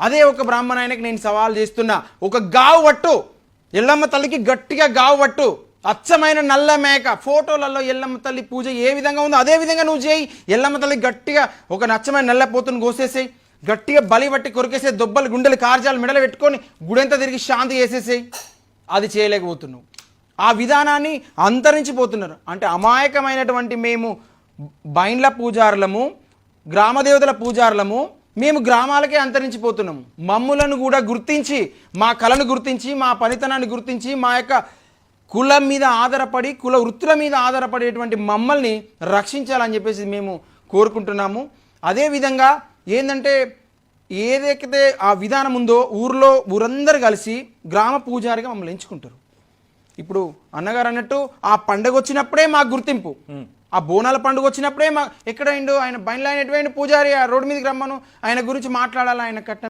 అదే ఒక బ్రాహ్మణ ఆయనకి నేను సవాల్ చేస్తున్నా. ఒక గావు పట్టు ఎల్లమ్మ తల్లికి గట్టిగా గావు పట్టు అచ్చమైన నల్ల మేక ఫోటోలలో ఎల్లమ్మ తల్లి పూజ ఏ విధంగా ఉందో అదే విధంగా నువ్వు చేయి. ఎల్లమ్మ తల్లి గట్టిగా ఒక నచ్చమైన నల్లపోతుని కోసేసేయి. గట్టిగా బలి పట్టి కొరికేసే దొబ్బలు గుండెలు కార్జాలు మెడలు పెట్టుకొని గుడెంత తిరిగి శాంతి చేసేసేయి. అది చేయలేకపోతున్నావు. ఆ విధానాన్ని అంతరించిపోతున్నారు అంటే అమాయకమైనటువంటి మేము బైండ్ల పూజారులము గ్రామదేవతల పూజారులము మేము గ్రామాలకే అంతరించిపోతున్నాము మమ్ములను కూడా గుర్తించి మా కళను గుర్తించి మా పనితనాన్ని గుర్తించి మా యొక్క కులం మీద ఆధారపడి కుల వృత్తుల మీద ఆధారపడేటువంటి మమ్మల్ని రక్షించాలని చెప్పేసి మేము కోరుకుంటున్నాము. అదేవిధంగా ఏంటంటే ఏదైతే ఆ విధానం ఉందో ఊర్లో ఊరందరూ కలిసి గ్రామ పూజారిగా మమ్మల్ని ఎంచుకుంటారు. ఇప్పుడు అన్నగారు అన్నట్టు ఆ పండగ వచ్చినప్పుడే మాకు గుర్తింపు. ఆ బోనాల పండుగ వచ్చినప్పుడే మా ఎక్కడైండు ఆయన బయలు పూజారి ఆ రోడ్డు మీదకి రమ్మను. ఆయన గురించి మాట్లాడాలి? ఆయన కట్టిన